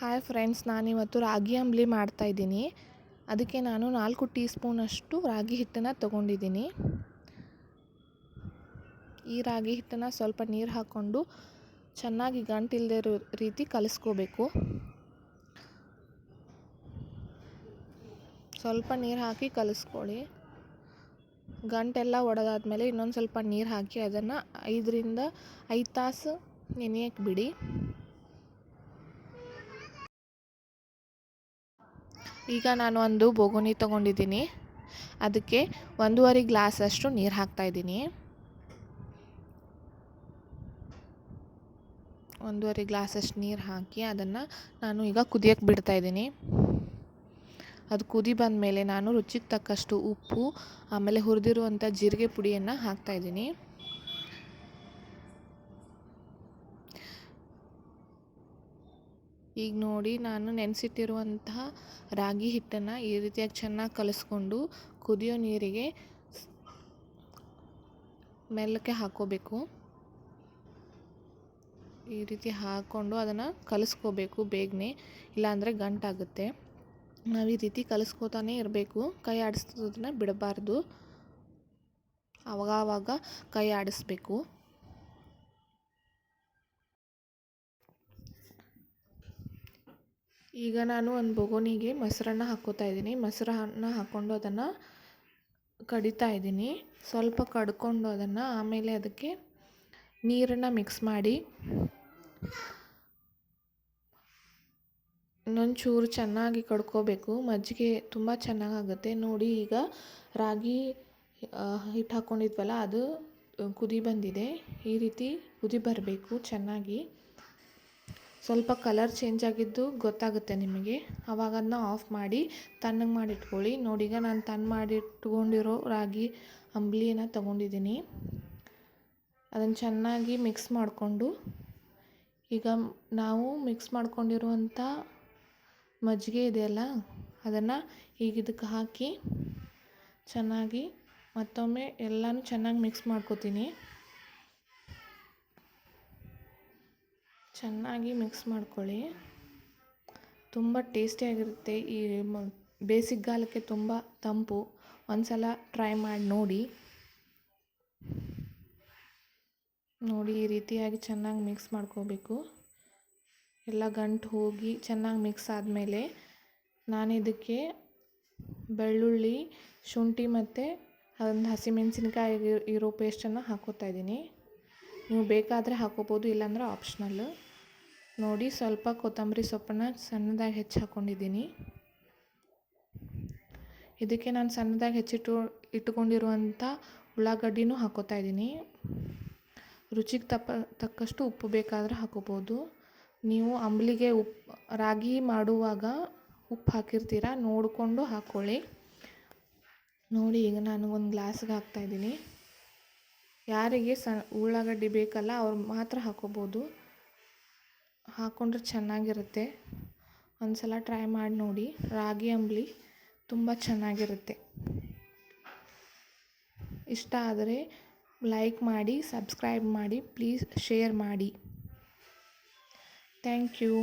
Hi friends ನಾನು ಇವತ್ತು ರಾಗಿ ಅಂಬ್ಲಿ ಮಾಡ್ತಾಯಿದ್ದೀನಿ ಅದಕ್ಕೆ ನಾನು ನಾಲ್ಕು ಟೀ ಸ್ಪೂನಷ್ಟು ರಾಗಿ ಹಿಟ್ಟನ್ನು ತೊಗೊಂಡಿದ್ದೀನಿ. ಈ ರಾಗಿ ಹಿಟ್ಟನ್ನು ಸ್ವಲ್ಪ ನೀರು ಹಾಕ್ಕೊಂಡು ಚೆನ್ನಾಗಿ ಗಂಟಿಲ್ಲದೆ ಇರೋ ರೀತಿ ಕಲಿಸ್ಕೋಬೇಕು. ಸ್ವಲ್ಪ ನೀರು ಹಾಕಿ ಕಲಿಸ್ಕೊಳ್ಳಿ. ಗಂಟೆಲ್ಲ ಒಡೆದಾದ್ಮೇಲೆ ಇನ್ನೊಂದು ಸ್ವಲ್ಪ ನೀರು ಹಾಕಿ ಅದನ್ನು ಐದರಿಂದ ಐದು ತಾಸು ನೆನೆಯಕ್ಕೆ ಬಿಡಿ. ಈಗ ನಾನು ಒಂದು ಬೋಗುಣಿ ತೊಗೊಂಡಿದ್ದೀನಿ. ಅದಕ್ಕೆ ಒಂದೂವರೆ ಗ್ಲಾಸಷ್ಟು ನೀರು ಹಾಕ್ತಾಯಿದ್ದೀನಿ ಒಂದೂವರೆ ಗ್ಲಾಸಷ್ಟು ನೀರು ಹಾಕಿ ಅದನ್ನು ನಾನು ಈಗ ಕುದಿಯೋಕ್ಕೆ ಬಿಡ್ತಾಯಿದ್ದೀನಿ ಅದು ಕುದಿ ಬಂದಮೇಲೆ ನಾನು ರುಚಿಗೆ ತಕ್ಕಷ್ಟು ಉಪ್ಪು, ಆಮೇಲೆ ಹುರಿದಿರುವಂಥ ಜೀರಿಗೆ ಪುಡಿಯನ್ನು ಹಾಕ್ತಾಯಿದ್ದೀನಿ ಈಗ ನೋಡಿ ನಾನು ನೆನೆಸಿಟ್ಟಿರುವಂತಹ ರಾಗಿ ಹಿಟ್ಟನ್ನು ಈ ರೀತಿಯಾಗಿ ಚೆನ್ನಾಗಿ ಕಲಿಸ್ಕೊಂಡು ಕುದಿಯೋ ನೀರಿಗೆ ಮೆಲ್ಲಕ್ಕೆ ಹಾಕೋಬೇಕು ಈ ರೀತಿ ಹಾಕ್ಕೊಂಡು ಅದನ್ನು ಕಲಿಸ್ಕೋಬೇಕು ಬೇಗನೆ, ಇಲ್ಲಾಂದರೆ ಗಂಟಾಗುತ್ತೆ. ನಾವು ಈ ರೀತಿ ಕಲಿಸ್ಕೋತಾನೆ ಇರಬೇಕು. ಕೈ ಆಡಿಸೋದನ್ನ ಬಿಡಬಾರ್ದು. ಆವಾಗ ಆವಾಗ ಕೈ ಆಡಿಸ್ಬೇಕು. ಈಗ ನಾನು ಒಂದು ಬೊಗೋನಿಗೆ ಮೊಸರನ್ನ ಹಾಕೋತಾ ಇದ್ದೀನಿ. ಮೊಸರನ್ನ ಹಾಕ್ಕೊಂಡು ಅದನ್ನು ಕಡಿತಾ ಇದ್ದೀನಿ. ಸ್ವಲ್ಪ ಕಡ್ಕೊಂಡು ಅದನ್ನು ಆಮೇಲೆ ಅದಕ್ಕೆ ನೀರನ್ನು ಮಿಕ್ಸ್ ಮಾಡಿ ಇನ್ನೊಂದು ಚೂರು ಚೆನ್ನಾಗಿ ಕಡ್ಕೋಬೇಕು. ಮಜ್ಜಿಗೆ ತುಂಬ ಚೆನ್ನಾಗಾಗುತ್ತೆ. ನೋಡಿ ಈಗ ರಾಗಿ ಹಿಟ್ಟು ಹಾಕ್ಕೊಂಡಿದ್ವಲ್ಲ ಅದು ಕುದಿ ಬಂದಿದೆ. ಈ ರೀತಿ ಕುದಿ ಬರಬೇಕು ಚೆನ್ನಾಗಿ. ಸ್ವಲ್ಪ ಕಲರ್ ಚೇಂಜ್ ಆಗಿದ್ದು ಗೊತ್ತಾಗುತ್ತೆ ನಿಮಗೆ. ಆವಾಗ ಅದನ್ನ ಆಫ್ ಮಾಡಿ ತಣ್ಣಗೆ ಮಾಡಿಟ್ಕೊಳ್ಳಿ. ನೋಡಿ, ಈಗ ನಾನು ತಣ್ಣ ಮಾಡಿ ಇಟ್ಕೊಂಡಿರೋ ರಾಗಿ ಅಂಬ್ಲಿನ ತೊಗೊಂಡಿದ್ದೀನಿ. ಅದನ್ನು ಚೆನ್ನಾಗಿ ಮಿಕ್ಸ್ ಮಾಡಿಕೊಂಡು, ಈಗ ನಾವು ಮಿಕ್ಸ್ ಮಾಡ್ಕೊಂಡಿರುವಂಥ ಮಜ್ಜಿಗೆ ಇದೆಯಲ್ಲ ಅದನ್ನು ಈಗ ಇದಕ್ಕೆ ಹಾಕಿ ಚೆನ್ನಾಗಿ ಮತ್ತೊಮ್ಮೆ ಎಲ್ಲನೂ ಚೆನ್ನಾಗಿ ಮಿಕ್ಸ್ ಮಾಡ್ಕೋತೀನಿ. ಚೆನ್ನಾಗಿ ಮಿಕ್ಸ್ ಮಾಡ್ಕೊಳ್ಳಿ. ತುಂಬ ಟೇಸ್ಟಿಯಾಗಿರುತ್ತೆ ಈ ಬೇಸಿಗೆಗಾಲಕ್ಕೆ ತುಂಬ ತಂಪು. ಒಂದು ಸಲ ಟ್ರೈ ಮಾಡಿ ನೋಡಿ. ನೋಡಿ, ಈ ರೀತಿಯಾಗಿ ಚೆನ್ನಾಗಿ ಮಿಕ್ಸ್ ಮಾಡ್ಕೋಬೇಕು. ಎಲ್ಲ ಗಂಟು ಹೋಗಿ ಚೆನ್ನಾಗಿ ಮಿಕ್ಸ್ ಆದಮೇಲೆ ನಾನು ಇದಕ್ಕೆ ಬೆಳ್ಳುಳ್ಳಿ, ಶುಂಠಿ ಮತ್ತು ಒಂದು ಹಸಿಮೆಣಸಿನ್ಕಾಯಿ ಇರೋ ಪೇಸ್ಟನ್ನು ಹಾಕೋತಾ ಇದ್ದೀನಿ. ನೀವು ಬೇಕಾದರೆ ಹಾಕೋಬೋದು, ಇಲ್ಲಾಂದರೆ ಆಪ್ಷನಲ್ಲು ನೋಡಿ ಸ್ವಲ್ಪ ಕೊತ್ತಂಬರಿ ಸೊಪ್ಪನ್ನು ಸಣ್ಣದಾಗಿ ಹೆಚ್ಚಿ ಹಾಕ್ಕೊಂಡಿದ್ದೀನಿ ಇದಕ್ಕೆ ನಾನು ಸಣ್ಣದಾಗಿ ಹೆಚ್ಚಿಟ್ಟು ಇಟ್ಕೊಂಡಿರುವಂಥ ಉಳ್ಳಾಗಡ್ಡಿನೂ ಹಾಕೋತಾ ಇದ್ದೀನಿ. ರುಚಿಗೆ ತಪ್ಪ, ತಕ್ಕಷ್ಟು ಉಪ್ಪು ಬೇಕಾದರೆ ಹಾಕೋಬೋದು. ನೀವು ಅಂಬಲಿಗೆ ಉಪ್ಪು ರಾಗಿ ಮಾಡುವಾಗ ಉಪ್ಪು ಹಾಕಿರ್ತೀರ ನೋಡಿಕೊಂಡು ಹಾಕ್ಕೊಳ್ಳಿ ನೋಡಿ ಈಗ ನಾನು ಒಂದು ಗ್ಲಾಸ್ಗೆ ಹಾಕ್ತಾಯಿದ್ದೀನಿ ಯಾರಿಗೆ ಸ ಉಳ್ಳಾಗಡ್ಡಿ ಬೇಕಲ್ಲ ಅವ್ರು ಮಾತ್ರ ಹಾಕೋಬೋದು. ಹಾಕ್ಕೊಂಡ್ರೆ ಚೆನ್ನಾಗಿರುತ್ತೆ. ಒಂದು ಸಲ ಟ್ರೈ ಮಾಡಿ ನೋಡಿ. ರಾಗಿ, ಅಂಬಲಿ ತುಂಬ ಚೆನ್ನಾಗಿರುತ್ತೆ. ಇಷ್ಟ ಆದರೆ ಲೈಕ್ ಮಾಡಿ ಸಬ್ಸ್ಕ್ರೈಬ್ ಮಾಡಿ ಪ್ಲೀಸ್ ಶೇರ್ ಮಾಡಿ. Thank you